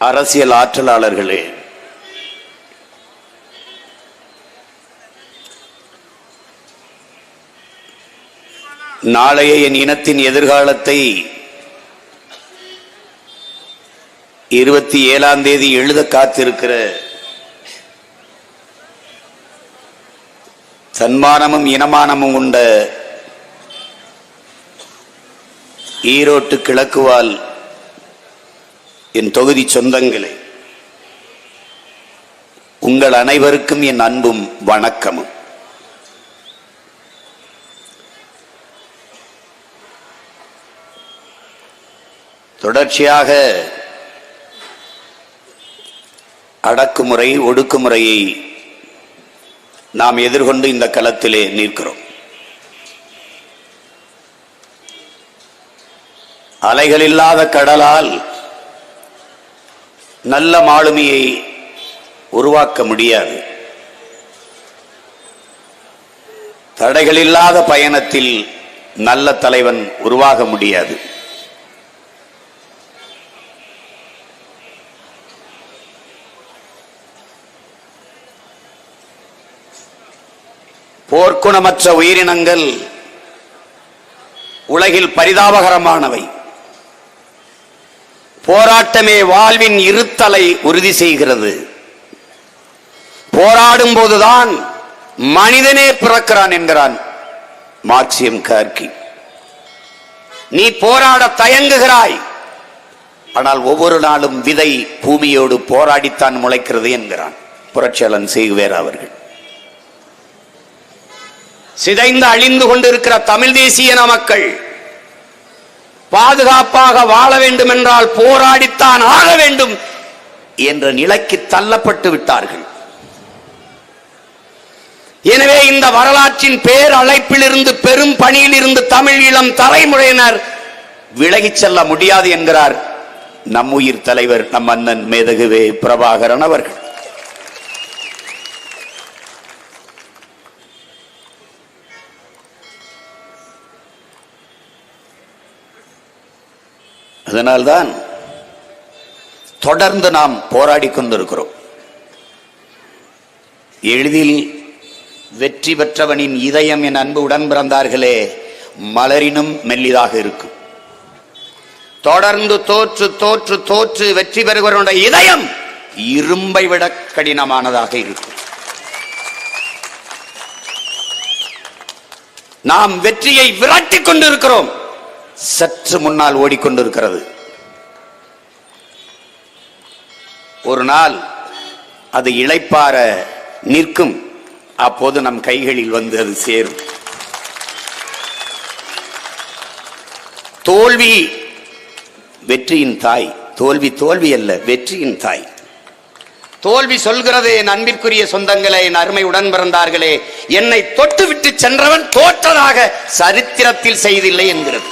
அரசியல் ஆற்றலாளர்களே. நாளைய என் இனத்தின் எதிர்காலத்தை இருபத்தி ஏழாம் தேதி எழுத காத்திருக்கிற சன்மானமும் இனமானமும் உண்ட ஈரோட்டு கிழக்குவால் என் தொகுதி சொந்தங்களே உங்கள் அனைவருக்கும் என் அன்பும் வணக்கமும். தொடர்ச்சியாக அடக்குமுறை ஒடுக்குமுறையை நாம் எதிர்கொண்டு இந்த களத்திலே நிற்கிறோம். அலைகள் இல்லாத கடலால் நல்ல மாலுமியை உருவாக்க முடியாது. தடைகள் இல்லாத பயணத்தில் நல்ல தலைவன் உருவாக முடியாது. போர்க்குணமற்ற உயிரினங்கள் உலகில் பரிதாபகரமானவை. போராட்டமே வாழ்வின் இருத்தலை உறுதி செய்கிறது. போராடும் போதுதான் மனிதனே பிறக்கிறான் என்கிறான் மார்க்சியம் கார்கி. நீ போராட தயங்குகிறாய். ஆனால் ஒவ்வொரு நாளும் விதை பூமியோடு போராடித்தான் முளைக்கிறது என்கிறான் புரட்சியாளன் செய்குவேர் அவர்கள். சிதைந்து அழிந்து கொண்டிருக்கிற தமிழ் தேசிய மக்கள் பாதுகாப்பாக வாழ வேண்டும் என்றால் போராடித்தான் ஆக வேண்டும் என்ற நிலைக்கு தள்ளப்பட்டு விட்டார்கள். எனவே இந்த வரலாற்றின் பேர் அழைப்பிலிருந்து பெரும் பணியில் இருந்து தமிழ் இளம் தலைமுறையினர் விலகிச் செல்ல முடியாது என்கிறார் நம்முயிர் உயிர் தலைவர் நம் அண்ணன் மேதகுவே பிரபாகரன் அவர்கள். அதனால்தான் தொடர்ந்து நாம் போராடி கொண்டிருக்கிறோம். எளிதில் வெற்றி பெற்றவனின் இதயம் என் அன்பு உடன் பிறந்தார்களே மலரினும் மெல்லிதாக இருக்கும். தொடர்ந்து தோற்று தோற்று தோற்று வெற்றி பெறுகிறவனுடைய இதயம் இரும்பை விட கடினமானதாக இருக்கும். நாம் வெற்றியை விரட்டிக் கொண்டிருக்கிறோம். சற்று முன்னால் ஓடிக்கொண்டிருக்கிறது. ஒரு நாள் அது இழைப்பார நிற்கும். அப்போது நம் கைகளில் வந்து அது சேரும். தோல்வி வெற்றியின் தாய். தோல்வி தோல்வி அல்ல வெற்றியின் தாய். தோல்வி சொல்கிறது என் அன்பிற்குரிய சொந்தங்களே என் அருமை உடன் பிறந்தார்களே என்னை தொட்டுவிட்டு சென்றவன் தோற்றதாக சரித்திரத்தில் செய்தில்லை என்கிறது.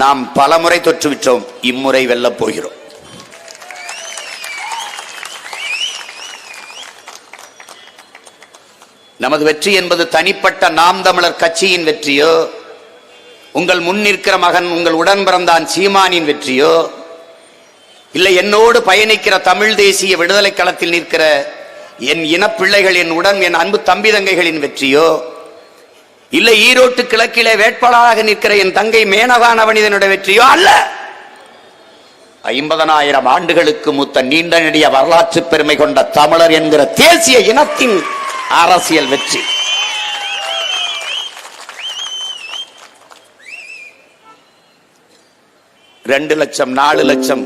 நாம் பலமுறை தொற்றுவிட்டோம் இம்முறை வெல்லப் போகிறோம். நமது வெற்றி என்பது தனிப்பட்ட நாம் தமிழர் கட்சியின் வெற்றியோ உங்கள் முன் நிற்கிற மகன் உங்கள் உடன் பிறந்தான் சீமானின் வெற்றியோ இல்லை என்னோடு பயணிக்கிற தமிழ் தேசிய விடுதலை களத்தில் நிற்கிற என் இனப்பிள்ளைகள் என் உடன் என் அன்பு தம்பி தங்கைகளின் வெற்றியோ இல்ல ஈரோட்டு கிழக்கிலே வேட்பாளராக நிற்கிற என் தங்கை மேனகானவனிதனுடைய வெற்றியோ அல்ல. ஐம்பதனாயிரம் ஆண்டுகளுக்கு மூத்த நீண்ட நெடிய வரலாற்று பெருமை கொண்ட தமிழர் என்கிற தேசிய இனத்தின் அரசியல் வெற்றி. ரெண்டு லட்சம் நாலு லட்சம்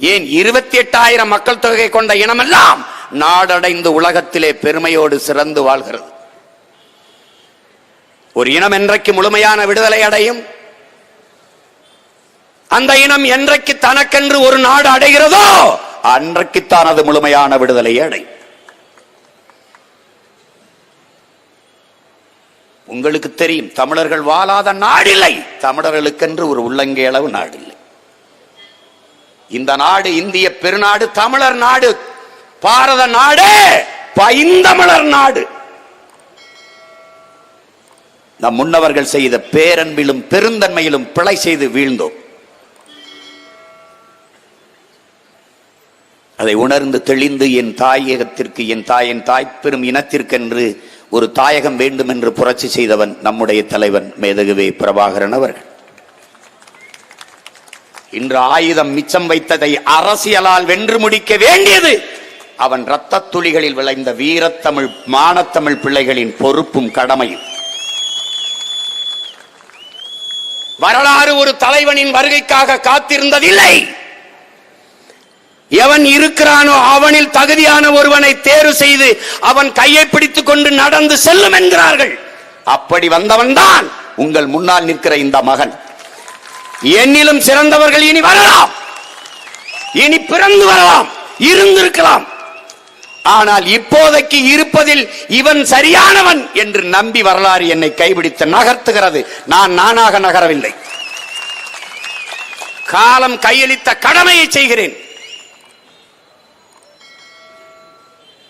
ஏன் இருபத்தி எட்டாயிரம் மக்கள் தொகை கொண்ட இனமெல்லாம் நாடடைந்து உலகத்திலே பெருமையோடு சிறந்து வாழ்கிறது? ஒரு இனம் என்றைக்கு முழுமையான விடுதலை அடையும்? அந்த இனம் என்றைக்கு தனக்கென்று ஒரு நாடு அடைகிறதோ அன்றைக்குத்தான் அது முழுமையான விடுதலை அடையும். உங்களுக்கு தெரியும் தமிழர்கள் வாழாத நாடில்லை. தமிழர்களுக்கென்று ஒரு உள்ளங்கை அளவு நாடில்லை. இந்த நாடு இந்திய பெருநாடு தமிழர் நாடு பாரத நாடு பைந்தமிழர் நாடு. நம் முன்னவர்கள் செய்த பேரன்பிலும் பெருந்தன்மையிலும் பிழை செய்து வீழ்ந்தோம். அதை உணர்ந்து தெளிந்து என் தாயகத்திற்கு என் தாயின் தாய் பெரும் இனத்திற்கென்று ஒரு தாயகம் வேண்டும் என்று புரட்சி செய்தவன் நம்முடைய தலைவன் மேதகுவே பிரபாகரன் அவர்கள். இன்று ஆயுதம் மிச்சம் வைத்ததை அரசியலால் வென்று முடிக்க வேண்டியது. அவன் இரத்த துளிகளில் விளைந்த வீரத்தமிழ் மானத்தமிழ் பிள்ளைகளின் பொறுப்பும் கடமையும். வரலாறு ஒரு தலைவனின் வருகைக்காக காத்திருந்ததில்லை. எவன் இருக்கிறானோ அவனில் தகுதியான ஒருவனை தேர்வு செய்து அவன் கையை பிடித்துக் கொண்டு நடந்து செல்லும் என்கிறார்கள். அப்படி வந்தவன்தான் உங்கள் முன்னால் நிற்கிற இந்த மகன். என்னிலும் சிறந்தவர்கள் இனி வரலாம். இனி பிறந்து வரலாம். இருந்திருக்கலாம். ஆனால் இப்போதைக்கு இருப்பதில் இவன் சரியானவன் என்று நம்பி வரலாறு என்னை கைபிடித்து நகர்த்துகிறது. நான் நானாக நகரவில்லை. காலம் கையளித்த கடமையை செய்கிறேன்.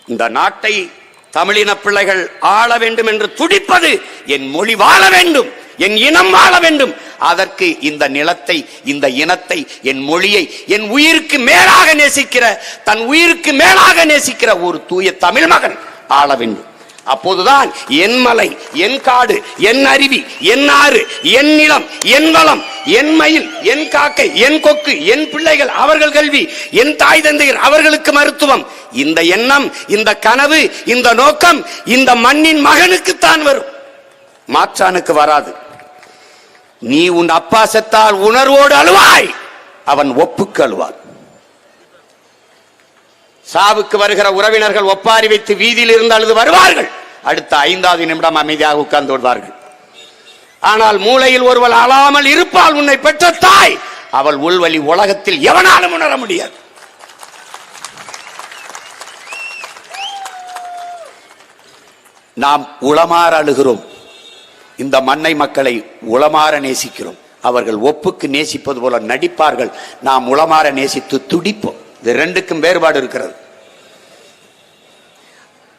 இந்த நாட்டை தமிழின பிள்ளைகள் ஆள வேண்டும் என்று துடிப்பது என் மொழி வாழ வேண்டும். என் இனம் வாழ வேண்டும். அதற்கு இந்த நிலத்தை இந்த இனத்தை என் மொழியை என் உயிருக்கு மேலாக நேசிக்கிற தன் உயிருக்கு மேலாக நேசிக்கிற ஒரு தூய தமிழ் மகன் ஆள வேண்டும். அப்போதுதான் என் மலை என் காடு என் அருவி என் ஆறு என் நிலம் என் வளம் என் மயில் என் காக்கை என் கொக்கு என் பிள்ளைகள் அவர்கள் கல்வி என் தாய் தந்தையர் அவர்களுக்கு மருத்துவம். இந்த எண்ணம் இந்த கனவு இந்த நோக்கம் இந்த மண்ணின் மகனுக்குத்தான் வரும். மாற்றானுக்கு வராது. நீ உன் அப்பா செத்தால் உணர்வோடு அழுவாய். அவன் ஒப்புக்கு அழுவான். சாவுக்கு வருகிற உறவினர்கள் ஒப்பாரி வைத்து வீதியில் இருந்து அழுது வருவார்கள். அடுத்த ஐந்தாவது நிமிடம் அமைதியாக உட்கார்ந்து விடுவார்கள் ஆனால் மூளையில் ஒருவள் அழாமல் இருப்பாள் உன்னை பெற்ற தாய். அவள் உள்வழி உலகத்தில் எவனாலும் உணர முடியாது. நாம் உளமாற அழுகிறோம். இந்த மண்ணை மக்களை உளமாற நேசிக்கிறோம். அவர்கள் ஒப்புக்கு நேசிப்பது போல நடிப்பார்கள். நாம் உளமாற நேசித்து துடிப்போம். இது ரெண்டுக்கும் வேறுபாடு இருக்கிறது.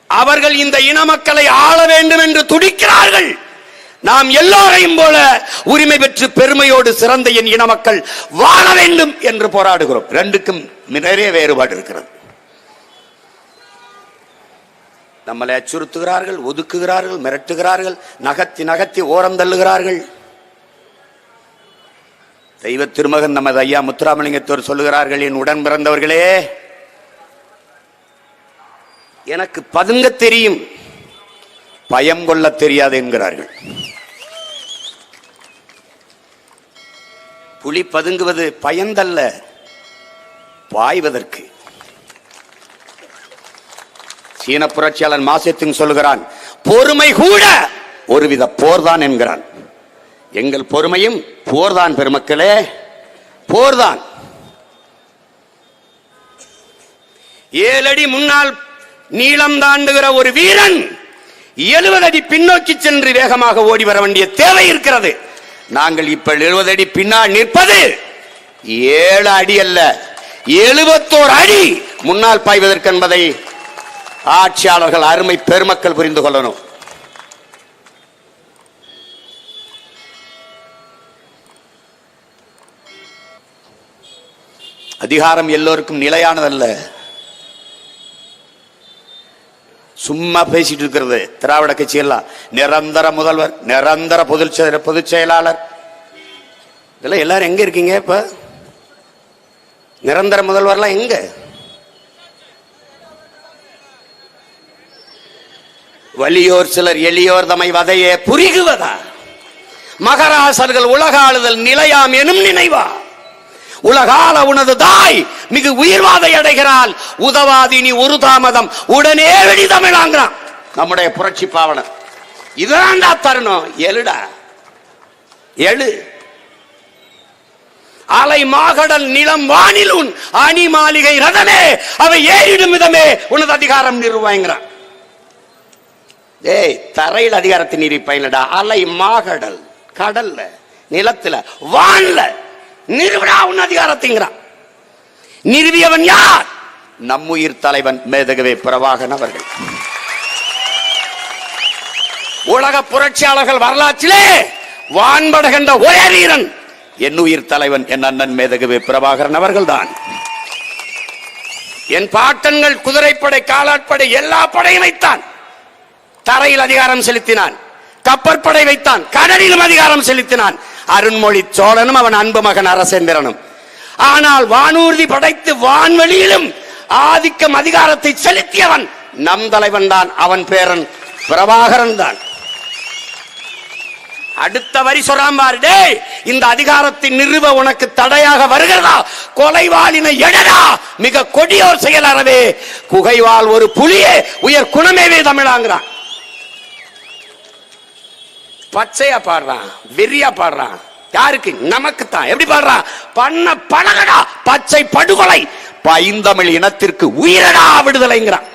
அவர்கள் இந்த இன மக்களை ஆள வேண்டும் என்று துடிக்கிறார்கள். நாம் எல்லோரையும் போல உரிமை பெற்று பெருமையோடு சிறந்த என் இன மக்கள் வாழ வேண்டும் என்று போராடுகிறோம். ரெண்டுக்கும் நிறைய வேறுபாடு இருக்கிறது. நம்மளை அச்சுறுத்துகிறார்கள் ஒதுக்குகிறார்கள் மிரட்டுகிறார்கள் நகர்த்தி நகர்த்தி ஓரம் தள்ளுகிறார்கள். தெய்வ திருமகன் நமது ஐயா முத்துராமலிங்கத்தோர் சொல்லுகிறார்கள் என் உடன் பிறந்தவர்களே எனக்கு பதுங்க தெரியும் பயம் கொள்ள தெரியாது என்கிறார்கள். புலி பதுங்குவது பயந்தல்ல பாய்வதற்கு. சீன புரட்சியாளர் மாசத்திங் சொல்லுகிறான் பொறுமை கூட ஒருவித போர்தான் என்கிறான். எங்கள் பொறுமையும் போர்தான் பெருமக்களே போர்தான். ஏழடி முன்னால் நீளம் தாண்டுகிற ஒரு வீரன் எழுபது அடி பின்னோக்கி சென்று வேகமாக ஓடி வர வேண்டிய தேவை இருக்கிறது. நாங்கள் இப்ப எழுபது அடி பின்னால் நிற்பது ஏழு அடி அல்ல எழுபத்தோரு அடி முன்னால் பாய்வதற்கு என்பதை ஆட்சியாளர்கள் அருமை பெருமக்கள் புரிந்து கொள்ளணும். அதிகாரம் எல்லோருக்கும் நிலையானதல்ல. சும்மா பேசிட்டு இருக்கிறது. திராவிட கட்சி எல்லாம். நிரந்தர முதல்வர் நிரந்தர பொதுச் செயல- பொதுச் செயலாளர். இதெல்லாம் எல்லாரும் எங்க இருக்கீங்க இப்ப? நிரந்தர முதல்வர்லாம் எங்க? வலியோர் சிலர் எளியோர் தமை வதையே புரிகுவதா? மகராசர்கள் உலக ஆளுதல் நிலையாம் எனும் நினைவா? உலகால உனது தாய் மிகு உயிர்வாதை அடைகிறாள். உதவாதி நீ ஒரு தாமதம். உடனே வெளி தமிழாங்கிறான். நம்முடைய புரட்சி பாவனர். இதாண்டா தருணம். எழுடா. எழு. அலை மாகடல் நிலம் வானில் உன் அணி மாளிகை ரதமே. அவை ஏறிடும் விதமே. உனது அதிகாரம் நிறுவாங்கிறான் ஏய் தரையில் அதிகாரத்தை பயனடா அலை மாகடல் கடல்ல நிலத்துல வான்ல. நிறுவனா உன் அதிகாரத்தைங்கிறான். நிறுவியவன் யார்? நம்முயிர் தலைவன் மேதகவே பிரவாகன் அவர்கள். உலக புரட்சியாளர்கள் வரலாற்றிலே வான்படுகின்ற ஒரே வீரன் என் உயிர் தலைவன் என் அண்ணன் மேதகவே பிரபாகரன் அவர்கள்தான். என் பாட்டன்கள் குதிரைப்படை காலாட்படை எல்லா படையும் வைத்தான். தரையில் அதிகாரம் செலுத்தினான். கப்பற்படை வைத்தான். கடலிலும் அதிகாரம் செலுத்தினான். அருண்மொழி சோழனும் அவன் அன்பு மகன் அரசேந்திரனும். ஆனால் வானூர்தி படைத்து வான்வெளியிலும் ஆதிக்கம் அதிகாரத்தை செலுத்தியவன் நம் தலைவன் தான். அவன் பேரன் பிரபாகரன் தான். அடுத்த வரி சொல்றான் பாரு. டேய் இந்த அதிகாரத்தை நிறுவ உனக்கு தடையாக வருகிறதா? கொலைவாளினை எடடா. மிக கொடியோர் செயலறவே குகைவால் ஒரு புலியே உயர் குணமேவே தமிழாங்கிறான். பச்சையா பாடுறான் வெறியா பாடுறான். யாருக்கு? நமக்கு தான் எப்படி பாடுறான் பண்ண பழகடா. பச்சை படுகொலை. பைந்தமிழ் இனத்திற்கு உயிரடா விடுதலைங்கிறான்.